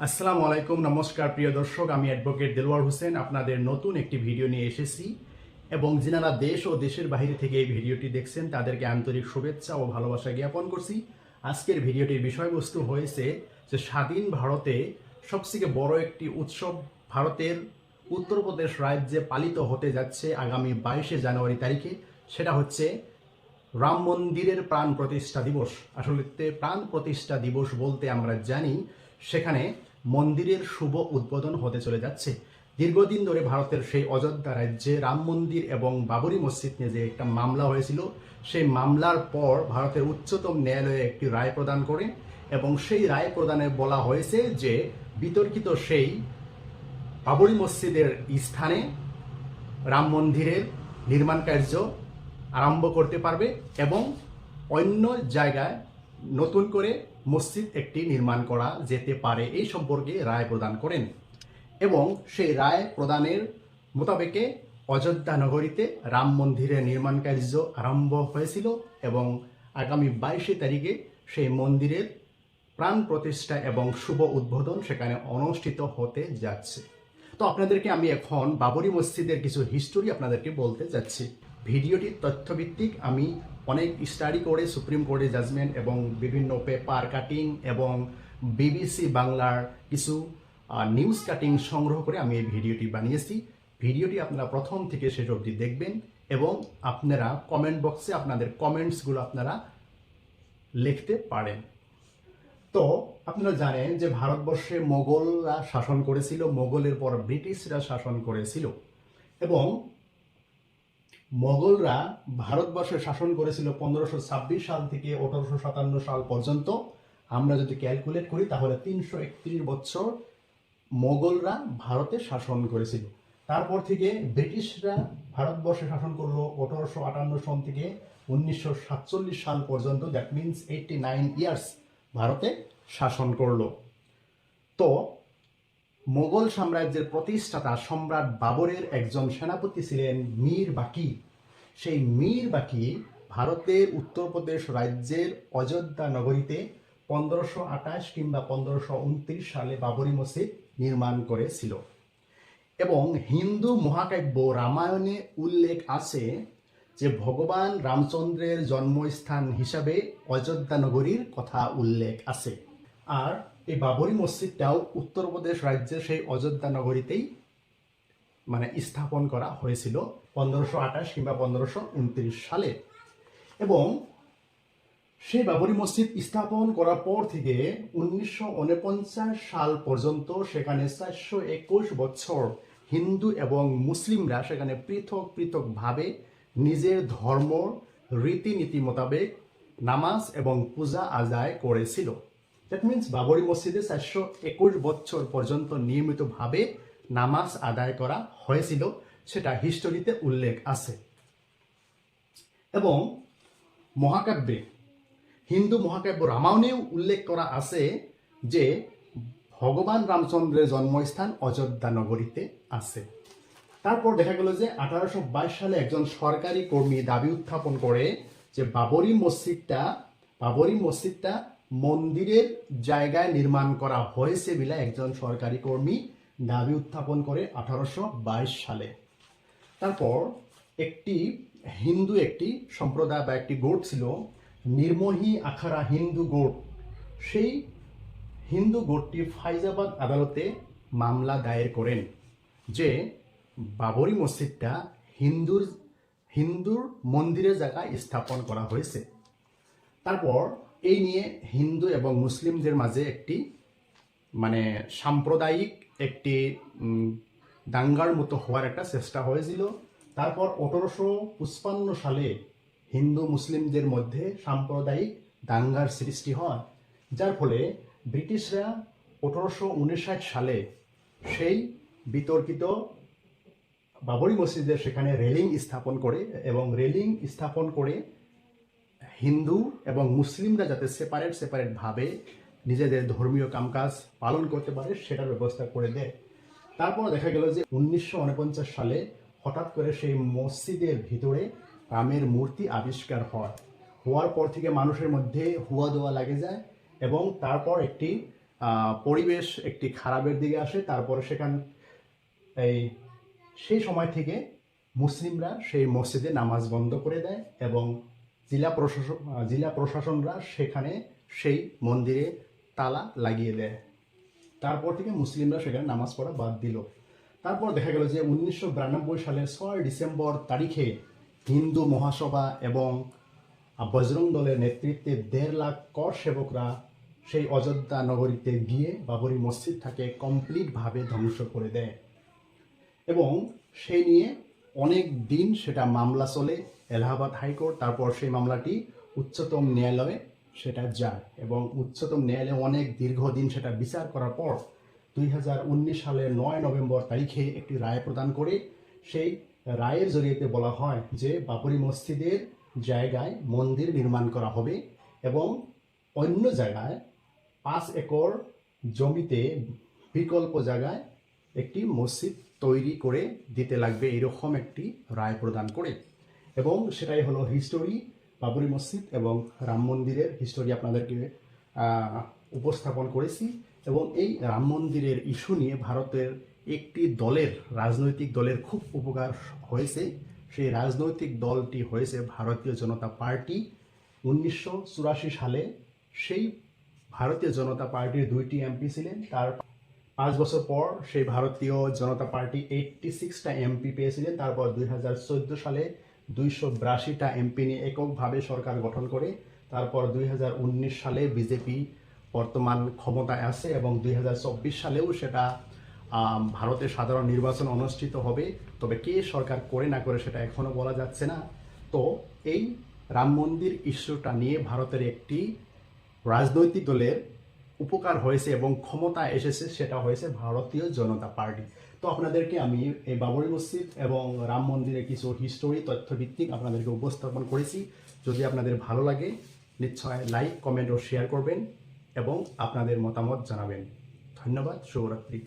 আসসালামু আলাইকুম, নমস্কার প্রিয় দর্শক, আমি অ্যাডভোকেট দেলোয়ার হোসেন। আপনাদের নতুন একটি ভিডিও নিয়ে এসেছি এবং যিনারা দেশ ও দেশের বাইরে থেকে এই ভিডিওটি দেখছেন, তাদেরকে আন্তরিক শুভেচ্ছা ও ভালোবাসা জ্ঞাপন করছি। আজকের ভিডিওটির বিষয়বস্তু হয়েছে যে, স্বাধীন ভারতে সবথেকে বড় একটি উৎসব ভারতের উত্তরপ্রদেশ রাজ্যে পালিত হতে যাচ্ছে আগামী বাইশে জানুয়ারি তারিখে। সেটা হচ্ছে রাম মন্দিরের প্রাণ প্রতিষ্ঠা দিবস। আসলে প্রাণ প্রতিষ্ঠা দিবস বলতে আমরা জানি, সেখানে মন্দিরের শুভ উদ্বোধন হতে চলে যাচ্ছে। দীর্ঘদিন ধরে ভারতের সেই অযোধ্যা রাজ্যে রাম মন্দির এবং বাবরি মসজিদ নিয়ে যে একটা মামলা হয়েছিল, সেই মামলার পর ভারতের উচ্চতম ন্যায়ালয়ে একটি রায় প্রদান করে এবং সেই রায় প্রদানে বলা হয়েছে যে, বিতর্কিত সেই বাবরি মসজিদের স্থানে রাম মন্দিরের নির্মাণ কার্য আরম্ভ করতে পারবে এবং অন্য জায়গায় নতুন করে মসজিদ একটি নির্মাণ করা যেতে পারে। এই সম্পর্কে রায় প্রদান করেন এবং সেই রায় প্রদানের মোতাবেকে অযোধ্যা নগরীতে রাম মন্দিরের নির্মাণ কার্য আরম্ভ হয়েছিল এবং আগামী বাইশে তারিখে সেই মন্দিরের প্রাণ প্রতিষ্ঠা এবং শুভ উদ্বোধন সেখানে অনুষ্ঠিত হতে যাচ্ছে। তো আপনাদেরকে আমি এখন বাবরি মসজিদের কিছু হিস্টোরি আপনাদেরকে বলতে যাচ্ছি। ভিডিওটি তথ্যভিত্তিক। আমি অনেক স্টাডি করে সুপ্রিম কোর্টের জাজমেন্ট এবং বিভিন্ন পেপার কাটিং এবং বিবিসি বাংলার কিছু নিউজ কাটিং সংগ্রহ করে আমি এই ভিডিওটি বানিয়েছি। ভিডিওটি আপনারা প্রথম থেকে শেষ অবধি দেখবেন এবং আপনারা কমেন্ট বক্সে আপনাদের কমেন্টসগুলো আপনারা লিখতে পারেন। তো, আপনারা জানেন যে ভারতবর্ষে মোগলরা শাসন করেছিল, মোগলের পর ব্রিটিশরা শাসন করেছিল এবং মোগলরা ভারতবর্ষে শাসন করেছিল পনেরোশো ছাব্বিশ সাল থেকে আঠারোশো সাতান্ন সাল পর্যন্ত। আমরা যদি ক্যালকুলেট করি, তাহলে তিনশো একত্রিশ বছর মোগলরা ভারতে শাসন করেছিল। তারপর থেকে ব্রিটিশরা ভারতবর্ষে শাসন করল আঠারোশো আটান্ন সন থেকে উনিশশো সাতচল্লিশ সাল পর্যন্ত। That means eighty nine years ভারতে শাসন করল। তো মোগল সাম্রাজ্যের প্রতিষ্ঠাতা সম্রাট বাবরের একজন সেনাপতি ছিলেন মীর বাকি। সেই মীর বাকি ভারতের উত্তরপ্রদেশ রাজ্যের অযোধ্যা নগরীতে পনেরোশো আঠাশ কিংবা পনেরোশো উনত্রিশ সালে বাবরি মসজিদ নির্মাণ করেছিল। এবং হিন্দু মহাকাব্য রামায়ণে উল্লেখ আছে যে ভগবান রামচন্দ্রের জন্মস্থান হিসাবে অযোধ্যা নগরীর কথা উল্লেখ আছে। আর এই বাবরি মসজিদটাও উত্তরপ্রদেশ রাজ্যের সেই অযোধ্যা নগরীতেই মানে স্থাপন করা হয়েছিল পনেরোশো আঠাশ কিংবা পনেরোশো উনত্রিশ সালে। এবং সেই বাবরি মসজিদ স্থাপন করার পর থেকে উনিশশো উনপঞ্চাশ সাল পর্যন্ত সেখানে চারশো একুশ বছর হিন্দু এবং মুসলিমরা সেখানে পৃথক পৃথকভাবে নিজের ধর্ম, রীতিনীতি মোতাবেক নামাজ এবং পূজা আদায় করেছিল। দ্যাট মিনস বাবরি মসজিদে চারশো একুশ বছর পর্যন্ত নিয়মিতভাবে নামাজ আদায় করা হয়েছিল, সেটা হিস্টোরিতে উল্লেখ আছে। এবং মহাকাব্যে, হিন্দু মহাকাব্য রামায়ণেও উল্লেখ করা আছে যে ভগবান রামচন্দ্রের জন্মস্থান অযোধ্যা নগরীতে আছে। তারপর দেখা গেল যে আঠারোশো বাইশ সালে একজন সরকারি কর্মী দাবি উত্থাপন করে যে বাবরি মসজিদটা বাবরি মসজিদটা মন্দিরের জায়গায় নির্মাণ করা হয়েছে বলে একজন সরকারি কর্মী দাবি উত্থাপন করে আঠারোশো বাইশ সালে। তারপর একটি হিন্দু একটি সম্প্রদায় বা একটি গোট ছিল, নির্মোহী আখারা হিন্দু গোট। সেই হিন্দু গোটটি ফাইজাবাদ আদালতে মামলা দায়ের করেন, যে বাবরি মসজিদটা হিন্দুর হিন্দুর মন্দিরের জায়গায় স্থাপন করা হয়েছে। তারপর এই নিয়ে হিন্দু এবং মুসলিমদের মাঝে একটি মানে সাম্প্রদায়িক একটি দাঙ্গার মতো হওয়ার একটা চেষ্টা হয়েছিল। তারপর আঠারোশো পঁচপান্ন সালে হিন্দু মুসলিমদের মধ্যে সাম্প্রদায়িক দাঙ্গার সৃষ্টি হয়, যার ফলে ব্রিটিশরা আঠারোশো উনষাট সালে সেই বিতর্কিত বাবরি মসজিদের সেখানে রেলিং স্থাপন করে এবং রেলিং স্থাপন করে হিন্দু এবং মুসলিমরা যাতে সেপারেট সেপারেট ভাবে নিজেদের ধর্মীয় কামকাজ পালন করতে পারে, সেটার ব্যবস্থা করে দেয়। তারপর দেখা গেল যে উনিশশো উনপঞ্চাশ সালে হঠাৎ করে সেই মসজিদের ভিতরে রামের মূর্তি আবিষ্কার হয়। হওয়ার পর থেকে মানুষের মধ্যে হুয়া দোয়া লাগে যায় এবং তারপর একটি পরিবেশ একটি খারাপের দিকে আসে। তারপরে সেখান, এই, সেই সময় থেকে মুসলিমরা সেই মসজিদে নামাজ বন্ধ করে দেয় এবং জেলা প্রশাসন জেলা প্রশাসনরা সেখানে সেই মন্দিরে তালা লাগিয়ে দেয়। তারপর থেকে মুসলিমরা সেখানে নামাজ পড়া বাদ দিল। তারপর দেখা গেল যে উনিশশো বিরানব্বই সালের ছয় ডিসেম্বর তারিখে হিন্দু মহাসভা এবং বজরং দলের নেতৃত্বে দেড় লাখ কর সেবকরা সেই অযোধ্যা নগরীতে গিয়ে বাবরি মসজিদটাকে কমপ্লিটভাবে ধ্বংস করে দেয়। এবং সেই নিয়ে অনেক দিন সেটা মামলা চলে, এলাহাবাদ হাইকোর্ট, তারপর সেই মামলাটি উচ্চতম ন্যায়ালয়ে সেটা যায় এবং উচ্চতম ন্যায়ালয়ে অনেক দীর্ঘদিন সেটা বিচার করার পর দুই হাজার উনিশ সালের নয় নভেম্বর তারিখে একটি রায় প্রদান করে, সেই রায়ের জড়িয়েতে বলা হয় যে বাবরি মসজিদের জায়গায় মন্দির নির্মাণ করা হবে এবং অন্য জায়গায় পাঁচ একর জমিতে বিকল্প জায়গায় একটি মসজিদ তৈরি করে দিতে লাগবে এরকম একটি রায় প্রদান করে। এবং সেটাই হলো হিস্টোরি বাবরি মসজিদ এবং রাম মন্দিরের হিস্টোরি আপনাদেরকে উপস্থাপন করেছি। এবং এই রাম মন্দিরের ইস্যু নিয়ে ভারতের একটি দলের, রাজনৈতিক দলের খুব উপকার হয়েছে। সেই রাজনৈতিক দলটি হয়েছে ভারতীয় জনতা পার্টি। উনিশশো চুরাশি সালে সেই ভারতীয় জনতা পার্টির দুইটি এমপি ছিলেন। তার পাঁচ বছর পর সেই ভারতীয় জনতা পার্টি এইটটি সিক্সটা এমপি পেয়েছিলেন। তারপর দুই হাজার চোদ্দ সালে দুইশো বিরাশিটা এমপি নিয়ে এককভাবে সরকার গঠন করে। তারপর দুই হাজার উনিশ সালে বিজেপি বর্তমান ক্ষমতায় আছে এবং দুই হাজার চব্বিশ সালেও সেটা আম, ভারতের সাধারণ নির্বাচন অনুষ্ঠিত হবে। তবে কে সরকার করে না করে সেটা এখনও বলা যাচ্ছে না। তো এই রাম মন্দির ইস্যুটা নিয়ে ভারতের একটি রাজনৈতিক দলের উপকার হয়েছে এবং ক্ষমতা এসেছে, সেটা হয়েছে ভারতীয় জনতা পার্টি। তো আপনাদেরকে আমি এই বাবরি মসজিদ এবং রাম মন্দিরের কিছু হিস্টোরি তথ্যভিত্তিক আপনাদেরকে উপস্থাপন করেছি। যদি আপনাদের ভালো লাগে, নিশ্চয় লাইক কমেন্ট ও শেয়ার করবেন এবং আপনাদের মতামত জানাবেন। ধন্যবাদ, শুভরাত্রি।